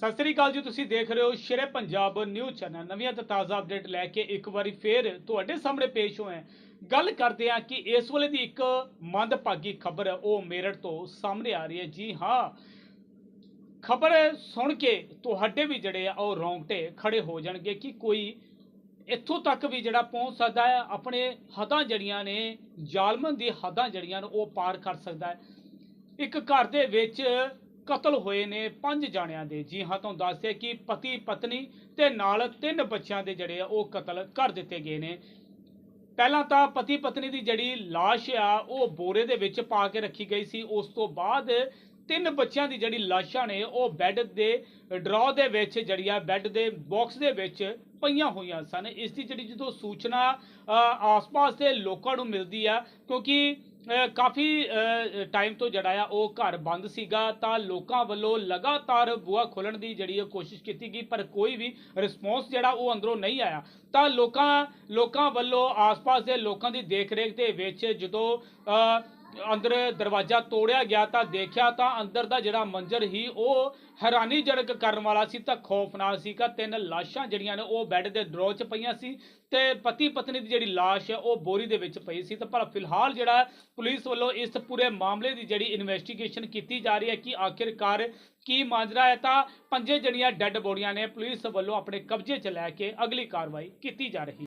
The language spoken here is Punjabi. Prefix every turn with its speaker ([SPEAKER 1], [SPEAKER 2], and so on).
[SPEAKER 1] ਸਤਿ ਸ੍ਰੀ ਅਕਾਲ ਜੀ, ਤੁਸੀਂ ਦੇਖ ਰਹੇ ਹੋ ਸ਼ੇਰੇ ਪੰਜਾਬ ਨਿਊਜ਼ ਚੈਨਲ। ਨਵੀਆਂ ਤੇ ਤਾਜ਼ਾ ਅਪਡੇਟ ਲੈ ਕੇ ਇੱਕ ਵਾਰੀ ਫੇਰ ਤੁਹਾਡੇ ਸਾਹਮਣੇ ਪੇਸ਼ ਹੋਏ ਗੱਲ ਕਰਦੇ ਹਾਂ ਕਿ ਇਸ ਵੇਲੇ ਦੀ ਇੱਕ ਮੰਦਭਾਗੀ ਖਬਰ ਉਹ ਮੇਰਠ ਤੋਂ ਸਾਹਮਣੇ ਆ ਰਹੀ ਹੈ। ਜੀ ਹਾਂ, ਖਬਰ ਸੁਣ ਕੇ ਤੁਹਾਡੇ ਵੀ ਜਿਹੜੇ ਆ, ਉਹ ਰੌਂਗਟੇ ਖੜੇ ਹੋ ਜਾਣਗੇ ਕਿ ਕੋਈ ਇੱਥੋਂ ਤੱਕ ਵੀ ਜਿਹੜਾ ਪਹੁੰਚ ਸਕਦਾ ਹੈ, ਆਪਣੇ ਹੱਦਾਂ ਜੜੀਆਂ ਨੇ ਜ਼ਾਲਮਨ ਦੀ ਹੱਦਾਂ ਜੜੀਆਂ ਨੇ, ਉਹ ਪਾਰ ਕਰ ਸਕਦਾ ਹੈ। ਇੱਕ ਘਰ ਦੇ ਵਿੱਚ ਕਤਲ ਹੋਏ ਨੇ ਪੰਜ ਜਾਣਿਆਂ ਦੇ। ਜੀ ਹਾਂ, ਤੁਹਾਨੂੰ ਦੱਸਦੇ ਕਿ ਪਤੀ, ਪਤਨੀ ਤੇ ਨਾਲ ਤਿੰਨ ਬੱਚਿਆਂ ਦੇ ਜਿਹੜੇ ਆ, ਉਹ ਕਤਲ ਕਰ ਦਿੱਤੇ ਗਏ ਨੇ। ਪਹਿਲਾਂ ਤਾਂ ਪਤੀ, ਪਤਨੀ ਦੀ ਜਿਹੜੀ ਲਾਸ਼ ਆ, ਉਹ ਬੋਰੇ ਦੇ ਵਿੱਚ ਪਾ ਕੇ ਰੱਖੀ ਗਈ ਸੀ। ਉਸ ਤੋਂ ਬਾਅਦ ਤਿੰਨ ਬੱਚਿਆਂ ਦੀ ਜਿਹੜੀ ਲਾਸ਼ਾਂ ਨੇ, ਉਹ ਬੈੱਡ ਦੇ ਡਰਾਅ ਦੇ ਵਿੱਚ ਜਿਹੜੀ ਆ, ਬੈੱਡ ਦੇ ਬਾਕਸ ਦੇ ਵਿੱਚ ਪਈਆਂ ਹੋਈਆਂ ਸਨ। ਇਸ ਦੀ ਜਿਹੜੀ ਜਦੋਂ ਸੂਚਨਾ ਆਸ-ਪਾਸ ਦੇ ਲੋਕਾਂ ਨੂੰ ਮਿਲਦੀ ਆ, ਕਿਉਂਕਿ ਕਾਫੀ ਟਾਈਮ ਤੋਂ ਜਿਹੜਾ ਆ ਉਹ ਘਰ ਬੰਦ ਸੀਗਾ ਤਾਂ ਲੋਕਾਂ ਵੱਲੋਂ ਲਗਾਤਾਰ ਬੂਹਾ ਖੋਲਣ ਦੀ ਜਿਹੜੀ ਇਹ ਕੋਸ਼ਿਸ਼ ਕੀਤੀ ਗਈ, ਪਰ ਕੋਈ ਵੀ ਰਿਸਪੌਂਸ ਜਿਹੜਾ ਉਹ ਅੰਦਰੋਂ ਨਹੀਂ ਆਇਆ। ਤਾਂ ਲੋਕਾਂ ਲੋਕਾਂ ਵੱਲੋਂ ਆਸ-ਪਾਸ ਦੇ ਲੋਕਾਂ ਦੀ ਦੇਖਰੇਖ ਦੇ ਵਿੱਚ ਜਦੋਂ ਅੰਦਰ ਦਰਵਾਜ਼ਾ ਤੋੜਿਆ ਗਿਆ ਤਾਂ ਦੇਖਿਆ ਤਾਂ ਅੰਦਰ ਦਾ ਜਿਹੜਾ ਮੰਜ਼ਰ ਹੀ ਉਹ ਹੈਰਾਨੀਜਨਕ ਕਰਨ ਵਾਲਾ ਸੀ, ਤਾਂ ਖੌਫਨਾਕ ਸੀ ਕਿ ਤਿੰਨ ਲਾਸ਼ਾਂ ਜਿਹੜੀਆਂ ਨੇ ਉਹ ਬੈੱਡ ਦੇ ਡਰੋਅ 'ਚ ਪਈਆਂ ਸੀ ਤੇ ਪਤੀ ਪਤਨੀ ਦੀ ਜਿਹੜੀ ਲਾਸ਼ ਹੈ, ਉਹ ਬੋਰੀ ਦੇ ਵਿੱਚ ਪਈ ਸੀ। ਤਾਂ ਪਰ ਫਿਲਹਾਲ ਜਿਹੜਾ ਪੁਲਿਸ ਵੱਲੋਂ ਇਸ ਪੂਰੇ ਮਾਮਲੇ ਦੀ ਜਿਹੜੀ ਇਨਵੈਸਟੀਗੇਸ਼ਨ ਕੀਤੀ ਜਾ ਰਹੀ ਹੈ ਕਿ ਆਖਿਰਕਾਰ ਕੀ ਮਾਜਰਾ ਹੈ, ਤਾਂ ਪੰਜੇ ਜਿਹੜੀਆਂ ਡੈੱਡ ਬੋਡੀਆਂ ਨੇ ਪੁਲਿਸ ਵੱਲੋਂ ਆਪਣੇ ਕਬਜ਼ੇ 'ਚ ਲੈ ਕੇ ਅਗਲੀ ਕਾਰਵਾਈ ਕੀਤੀ ਜਾ ਰਹੀ